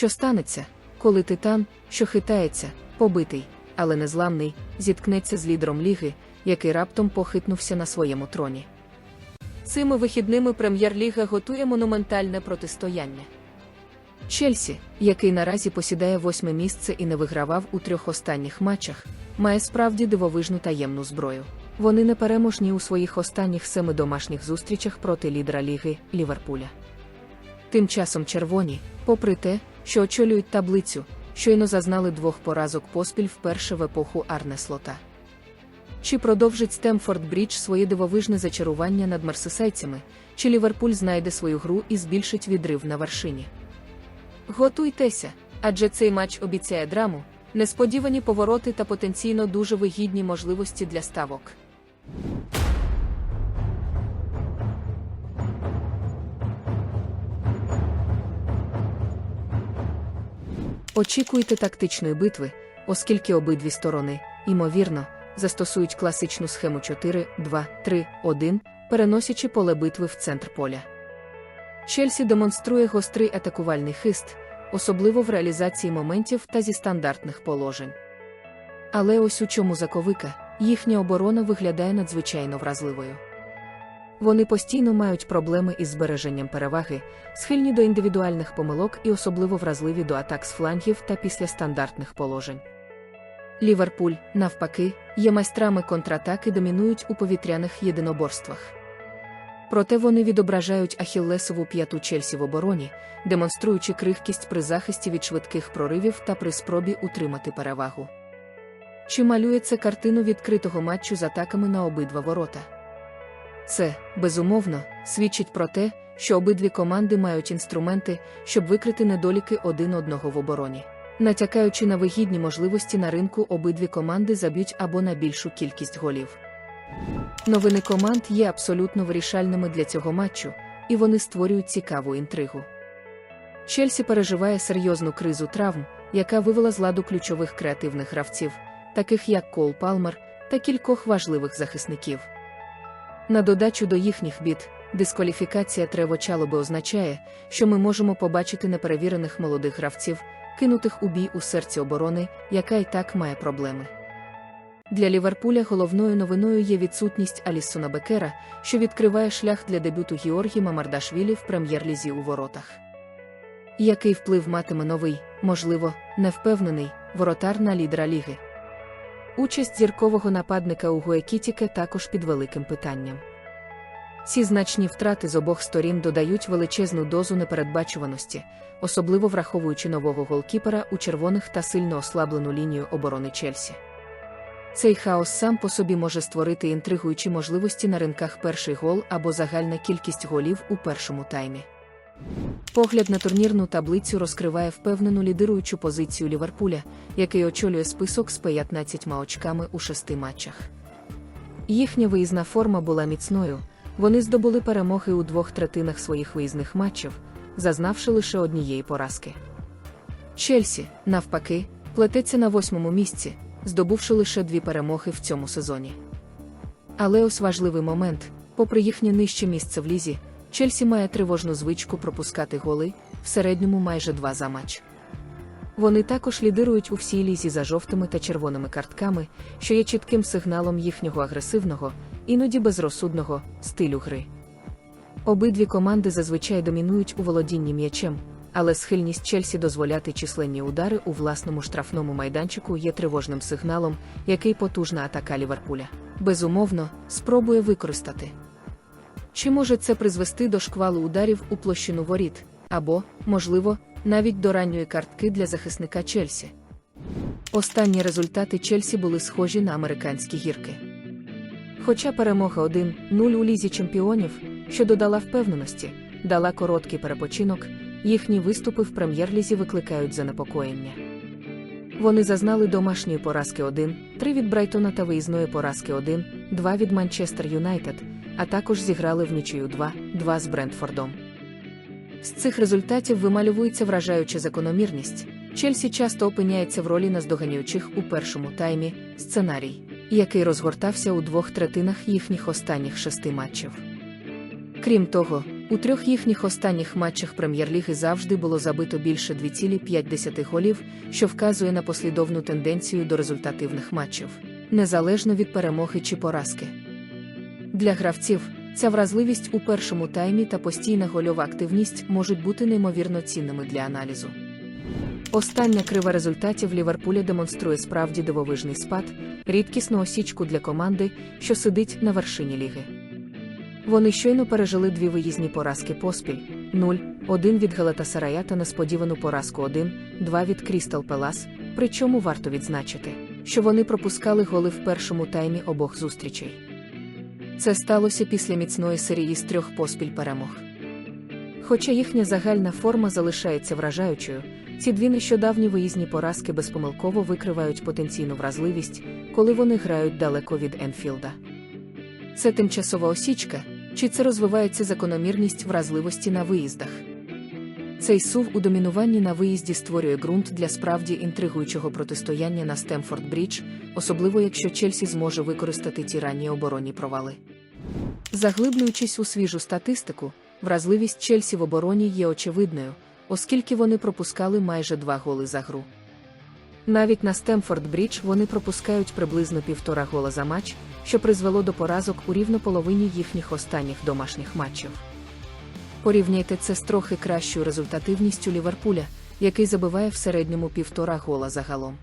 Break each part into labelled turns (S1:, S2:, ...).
S1: Що станеться, коли титан, що хитається, побитий, але незламний, зіткнеться з лідером ліги, який раптом похитнувся на своєму троні. Цими вихідними прем'єр-ліга готує монументальне протистояння. Челсі, який наразі посідає восьме місце і не вигравав у трьох останніх матчах, має справді дивовижну таємну зброю. Вони непереможні у своїх останніх семи домашніх зустрічах проти лідера ліги Ліверпуля. Тим часом червоні, попри те, що очолюють таблицю, щойно зазнали двох поразок поспіль вперше в епоху Арне Слота. Чи продовжить Стемфорд Брідж своє дивовижне зачарування над мерсисайцями, чи Ліверпуль знайде свою гру і збільшить відрив на вершині? Готуйтеся, адже цей матч обіцяє драму, несподівані повороти та потенційно дуже вигідні можливості для ставок. Очікуйте тактичної битви, оскільки обидві сторони, ймовірно, застосують класичну схему 4, 2, 3, 1, переносячи поле битви в центр поля. Челсі демонструє гострий атакувальний хист, особливо в реалізації моментів та зі стандартних положень. Але ось у чому заковика, їхня оборона виглядає надзвичайно вразливою. Вони постійно мають проблеми із збереженням переваги, схильні до індивідуальних помилок і особливо вразливі до атак з флангів та після стандартних положень. Ліверпуль, навпаки, є майстрами контратаки домінують у повітряних єдиноборствах. Проте вони відображають ахіллесову п'яту Челсі в обороні, демонструючи крихкість при захисті від швидких проривів та при спробі утримати перевагу. Чи малює це картину відкритого матчу з атаками на обидва ворота? Це, безумовно, свідчить про те, що обидві команди мають інструменти, щоб викрити недоліки один одного в обороні. Натякаючи на вигідні можливості на ринку, обидві команди заб'ють або на більшу кількість голів. Новини команд є абсолютно вирішальними для цього матчу, і вони створюють цікаву інтригу. Челсі переживає серйозну кризу травм, яка вивела з ладу ключових креативних гравців, таких як Кол Палмер та кількох важливих захисників. На додачу до їхніх бід, дискваліфікація Трево Чалоби означає, що ми можемо побачити неперевірених молодих гравців, кинутих у бій у серці оборони, яка і так має проблеми. Для Ліверпуля головною новиною є відсутність Алісона Бекера, що відкриває шлях для дебюту Георгі Мамардашвілі в прем'єр-лізі у воротах. Який вплив матиме новий, можливо, невпевнений воротар на лідера ліги? Участь зіркового нападника у Гуекітіке також під великим питанням. Ці значні втрати з обох сторін додають величезну дозу непередбачуваності, особливо враховуючи нового голкіпера у червоних та сильно ослаблену лінію оборони Челсі. Цей хаос сам по собі може створити інтригуючі можливості на ринках перший гол або загальна кількість голів у першому таймі. Погляд на турнірну таблицю розкриває впевнену лідируючу позицію Ліверпуля, який очолює список з 15 очками у шести матчах. Їхня виїзна форма була міцною, вони здобули перемоги у двох третинах своїх виїзних матчів, зазнавши лише однієї поразки. Челсі, навпаки, плететься на восьмому місці, здобувши лише дві перемоги в цьому сезоні. Але ось важливий момент, попри їхнє нижче місце в лізі, Челсі має тривожну звичку пропускати голи, в середньому майже два за матч. Вони також лідирують у всій лізі за жовтими та червоними картками, що є чітким сигналом їхнього агресивного, іноді безрозсудного стилю гри. Обидві команди зазвичай домінують у володінні м'ячем, але схильність Челсі дозволяти численні удари у власному штрафному майданчику є тривожним сигналом, який потужна атака Ліверпуля. Безумовно, спробує використати. Чи може це призвести до шквалу ударів у площину воріт, або, можливо, навіть до ранньої картки для захисника Челсі? Останні результати Челсі були схожі на американські гірки. Хоча перемога 1-0 у лізі чемпіонів, що додала впевненості, дала короткий перепочинок, їхні виступи в прем'єр-лізі викликають занепокоєння. Вони зазнали домашньої поразки 1, 3 від Брайтона та виїзної поразки 1, 2 від Манчестер Юнайтед, а також зіграли в нічию 2, 2 з Брентфордом. З цих результатів вималюється вражаюча закономірність. Челсі часто опиняється в ролі наздоганюючих у першому таймі сценарій, який розгортався у двох третинах їхніх останніх шести матчів. Крім того, У трьох їхніх останніх матчах прем'єр-ліги завжди було забито більше 2,5 голів, що вказує на послідовну тенденцію до результативних матчів, незалежно від перемоги чи поразки. Для гравців ця вразливість у першому таймі та постійна гольова активність можуть бути неймовірно цінними для аналізу. Остання крива результатів Ліверпуля демонструє справді дивовижний спад, рідкісну осічку для команди, що сидить на вершині ліги. Вони щойно пережили дві виїзні поразки поспіль: 0-1 від Галатасарая та несподівану поразку 1-2 від Крістал Пелас, причому варто відзначити, що вони пропускали голи в першому таймі обох зустрічей. Це сталося після міцної серії з трьох поспіль перемог. Хоча їхня загальна форма залишається вражаючою, ці дві нещодавні виїзні поразки безпомилково викривають потенційну вразливість, коли вони грають далеко від Енфілда. Це тимчасова осічка, чи це розвивається закономірність вразливості на виїздах? Цей сув у домінуванні на виїзді створює ґрунт для справді інтригуючого протистояння на Стемфорд Брідж, особливо якщо Чельсі зможе використати ті ранні оборонні провали. Заглиблюючись у свіжу статистику, вразливість Чельсі в обороні є очевидною, оскільки вони пропускали майже два голи за гру. Навіть на Стемфорд Брідж вони пропускають приблизно півтора гола за матч, що призвело до поразок у рівно половині їхніх останніх домашніх матчів. Порівняйте це з трохи кращою результативністю Ліверпуля, який забиває в середньому півтора гола загалом.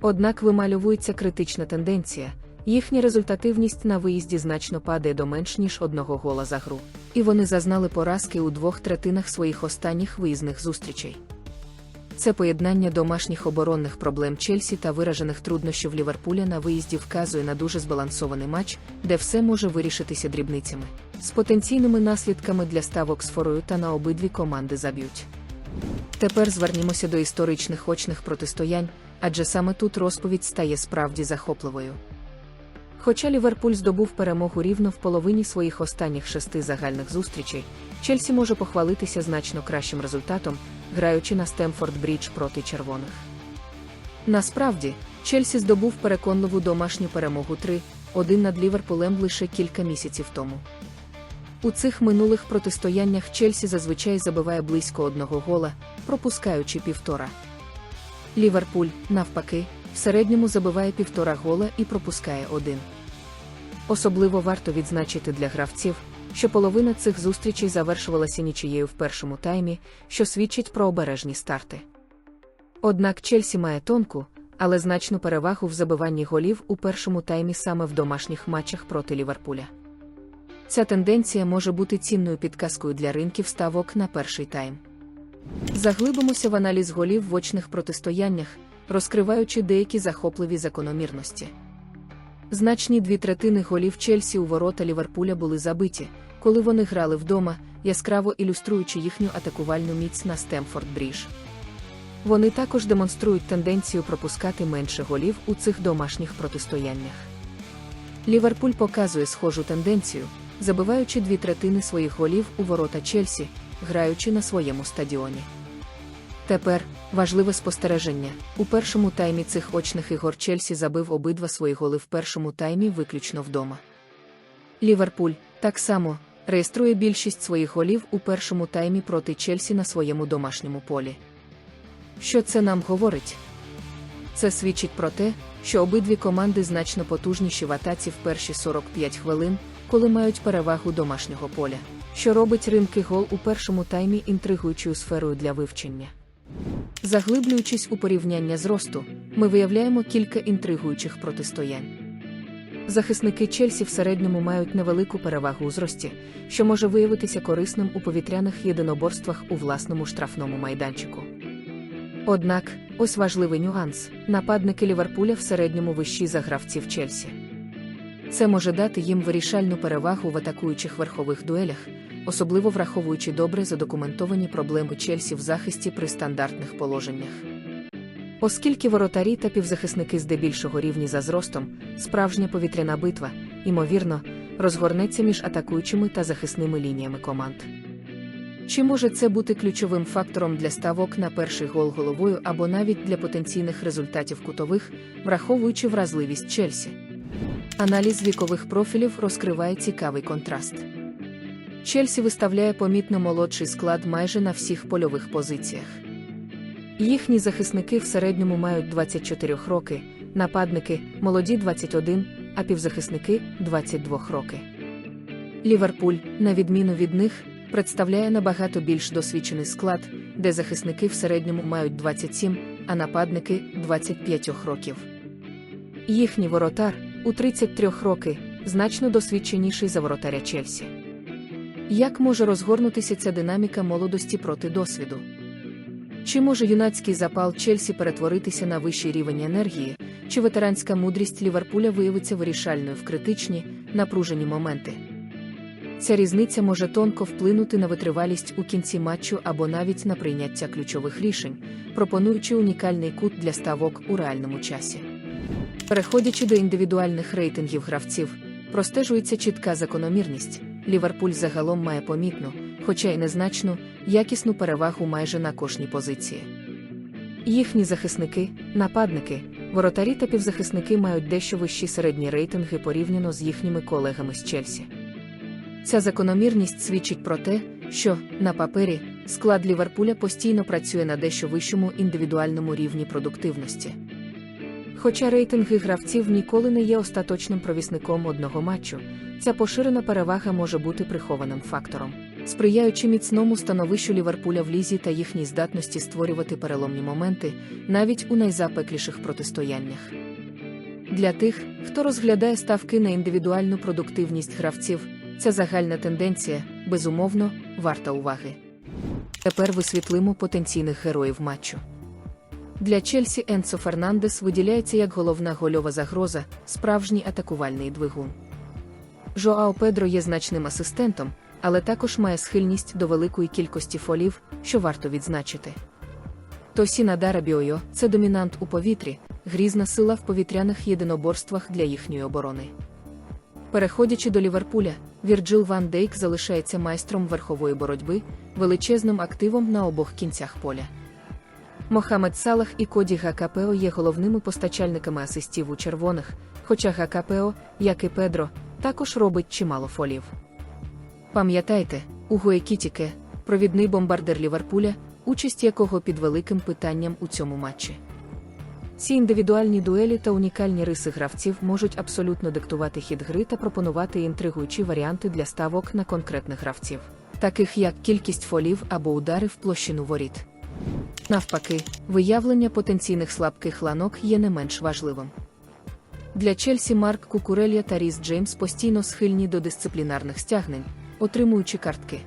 S1: Однак вимальовується критична тенденція, їхня результативність на виїзді значно падає до менш ніж одного гола за гру, і вони зазнали поразки у двох третинах своїх останніх виїзних зустрічей. Це поєднання домашніх оборонних проблем Чельсі та виражених труднощів Ліверпуля на виїзді вказує на дуже збалансований матч, де все може вирішитися дрібницями, з потенційними наслідками для ставок з форою та на обидві команди заб'ють. Тепер звернімося до історичних очних протистоянь, адже саме тут розповідь стає справді захопливою. Хоча Ліверпуль здобув перемогу рівно в половині своїх останніх шести загальних зустрічей, Чельсі може похвалитися значно кращим результатом, граючи на Стемфорд Брідж проти червоних. Насправді, Чельсі здобув переконливу домашню перемогу 3-1 над Ліверпулем лише кілька місяців тому. У цих минулих протистояннях Чельсі зазвичай забиває близько одного гола, пропускаючи півтора. Ліверпуль, навпаки, в середньому забиває півтора гола і пропускає один. Особливо варто відзначити для гравців, що половина цих зустрічей завершувалася нічиєю в першому таймі, що свідчить про обережні старти. Однак Чельсі має тонку, але значну перевагу в забиванні голів у першому таймі саме в домашніх матчах проти Ліверпуля. Ця тенденція може бути цінною підказкою для ринків ставок на перший тайм. Заглибимося в аналіз голів в очних протистояннях, розкриваючи деякі захопливі закономірності. Значні дві третини голів Чельсі у ворота Ліверпуля були забиті, коли вони грали вдома, яскраво ілюструючи їхню атакувальну міць на Стемфорд Брідж. Вони також демонструють тенденцію пропускати менше голів у цих домашніх протистояннях. Ліверпуль показує схожу тенденцію, забиваючи дві третини своїх голів у ворота Чельсі, граючи на своєму стадіоні. Тепер важливе спостереження. У першому таймі цих очних ігор Чельсі забив обидва свої голи в першому таймі виключно вдома. Ліверпуль так само реєструє більшість своїх голів у першому таймі проти Чельсі на своєму домашньому полі. Що це нам говорить? Це свідчить про те, що обидві команди значно потужніші в атаці в перші 45 хвилин, коли мають перевагу домашнього поля, що робить ринки гол у першому таймі інтригуючою сферою для вивчення. Заглиблюючись у порівняння зросту, ми виявляємо кілька інтригуючих протистоянь. Захисники Чельсі в середньому мають невелику перевагу у зрості, що може виявитися корисним у повітряних єдиноборствах у власному штрафному майданчику. Однак, ось важливий нюанс: нападники Ліверпуля в середньому вищі за гравців Чельсі. Це може дати їм вирішальну перевагу в атакуючих верхових дуелях, особливо враховуючи добре задокументовані проблеми Чельсі в захисті при стандартних положеннях. Оскільки воротарі та півзахисники здебільшого рівні за зростом, справжня повітряна битва, ймовірно, розгорнеться між атакуючими та захисними лініями команд. Чи може це бути ключовим фактором для ставок на перший гол головою або навіть для потенційних результатів кутових, враховуючи вразливість Чельсі? Аналіз вікових профілів розкриває цікавий контраст. Челсі виставляє помітно молодший склад майже на всіх польових позиціях. Їхні захисники в середньому мають 24 роки, нападники молоді 21, а півзахисники 22 роки. Ліверпуль, на відміну від них, представляє набагато більш досвідчений склад, де захисники в середньому мають 27, а нападники 25 років. Їхній воротар у 33 роки значно досвідченіший за воротаря Чельсі. Як може розгорнутися ця динаміка молодості проти досвіду? Чи може юнацький запал Чельсі перетворитися на вищий рівень енергії, чи ветеранська мудрість Ліверпуля виявиться вирішальною в критичні, напружені моменти? Ця різниця може тонко вплинути на витривалість у кінці матчу або навіть на прийняття ключових рішень, пропонуючи унікальний кут для ставок у реальному часі. Переходячи до індивідуальних рейтингів гравців, простежується чітка закономірність. Ліверпуль загалом має помітну, хоча й незначну, якісну перевагу майже на кожній позиції. Їхні захисники, нападники, воротарі та півзахисники мають дещо вищі середні рейтинги порівняно з їхніми колегами з Чельсі. Ця закономірність свідчить про те, що, на папері, склад Ліверпуля постійно працює на дещо вищому індивідуальному рівні продуктивності. Хоча рейтинги гравців ніколи не є остаточним провісником одного матчу, ця поширена перевага може бути прихованим фактором, сприяючи міцному становищу Ліверпуля в лізі та їхній здатності створювати переломні моменти навіть у найзапекліших протистояннях. Для тих, хто розглядає ставки на індивідуальну продуктивність гравців, ця загальна тенденція, безумовно, варта уваги. Тепер висвітлимо потенційних героїв матчу. Для Чельсі Енсо Фернандес виділяється як головна гольова загроза, справжній атакувальний двигун. Жоао Педро є значним асистентом, але також має схильність до великої кількості фолів, що варто відзначити. Тосіна Дарабіойо це домінант у повітрі, грізна сила в повітряних єдиноборствах для їхньої оборони. Переходячи до Ліверпуля, Вірджил Ван Дейк залишається майстром верхової боротьби, величезним активом на обох кінцях поля. Мохамед Салах і Коді Гакапео є головними постачальниками асистів у червоних, хоча Гакапео, як і Педро, також робить чимало фолів. Пам'ятайте, у Гуекітіке, провідний бомбардир Ліверпуля, участь якого під великим питанням у цьому матчі. Ці індивідуальні дуелі та унікальні риси гравців можуть абсолютно диктувати хід гри та пропонувати інтригуючі варіанти для ставок на конкретних гравців, таких як кількість фолів або удари в площину воріт. Навпаки, виявлення потенційних слабких ланок є не менш важливим. Для Чельсі Марк Кукурелья та Ріс Джеймс постійно схильні до дисциплінарних стягнень, отримуючи картки.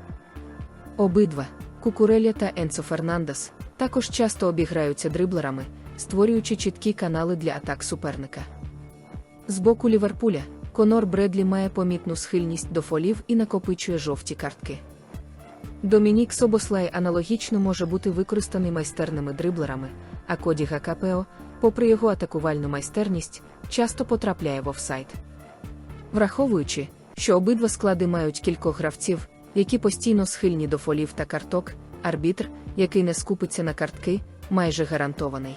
S1: Обидва Кукурелья та Енцо Фернандес також часто обіграються дриблерами, створюючи чіткі канали для атак суперника. З боку Ліверпуля Конор Бредлі має помітну схильність до фолів і накопичує жовті картки. Домінік Собослай аналогічно може бути використаний майстерними дриблерами, а Коді Гакапео, попри його атакувальну майстерність, часто потрапляє в офсайд. Враховуючи, що обидва склади мають кількох гравців, які постійно схильні до фолів та карток, арбітр, який не скупиться на картки, майже гарантований.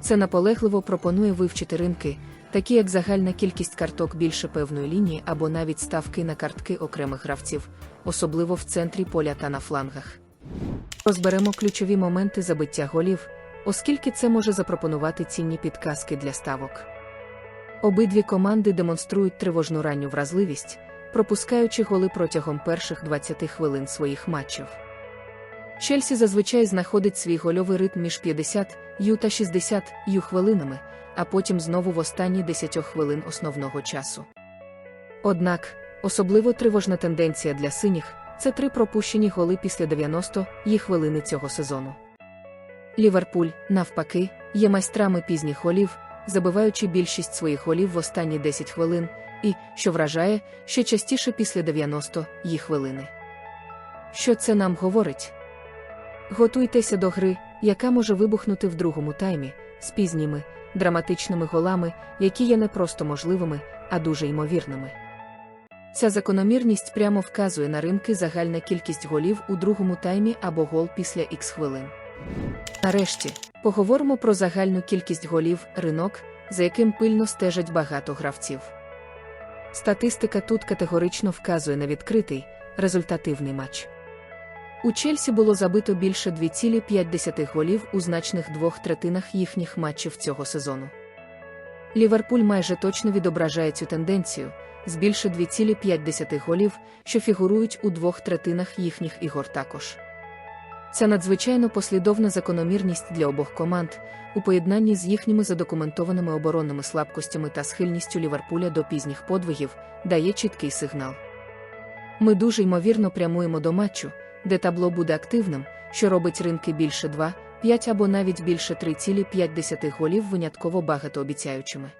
S1: Це наполегливо пропонує вивчити ринки, такі як загальна кількість карток більше певної лінії або навіть ставки на картки окремих гравців, особливо в центрі поля та на флангах. Розберемо ключові моменти забиття голів, оскільки це може запропонувати цінні підказки для ставок. Обидві команди демонструють тривожну ранню вразливість, пропускаючи голи протягом перших 20 хвилин своїх матчів. Чельсі зазвичай знаходить свій гольовий ритм між 50 ю та 60 ю хвилинами, а потім знову в останні 10 хвилин основного часу. Однак, особливо тривожна тенденція для синіх це три пропущені голи після 90 ї хвилини цього сезону. Ліверпуль, навпаки, є майстрами пізніх голів, забиваючи більшість своїх голів в останні 10 хвилин, і, що вражає, ще частіше після 90 ї хвилини. Що це нам говорить? Готуйтеся до гри, яка може вибухнути в другому таймі, з пізніми, драматичними голами, які є не просто можливими, а дуже ймовірними. Ця закономірність прямо вказує на ринки загальна кількість голів у другому таймі або гол після х хвилин. Нарешті, поговоримо про загальну кількість голів ринок, за яким пильно стежать багато гравців. Статистика тут категорично вказує на відкритий, результативний матч. У Чельсі було забито більше 2,5 голів у значних двох третинах їхніх матчів цього сезону. Ліверпуль майже точно відображає цю тенденцію з більше 2,5 голів, що фігурують у двох третинах їхніх ігор також. Ця надзвичайно послідовна закономірність для обох команд у поєднанні з їхніми задокументованими оборонними слабкостями та схильністю Ліверпуля до пізніх подвигів дає чіткий сигнал. Ми дуже ймовірно прямуємо до матчу, де табло буде активним, що робить ринки більше 2, 5 або навіть більше 3,5 голів винятково багатообіцяючими.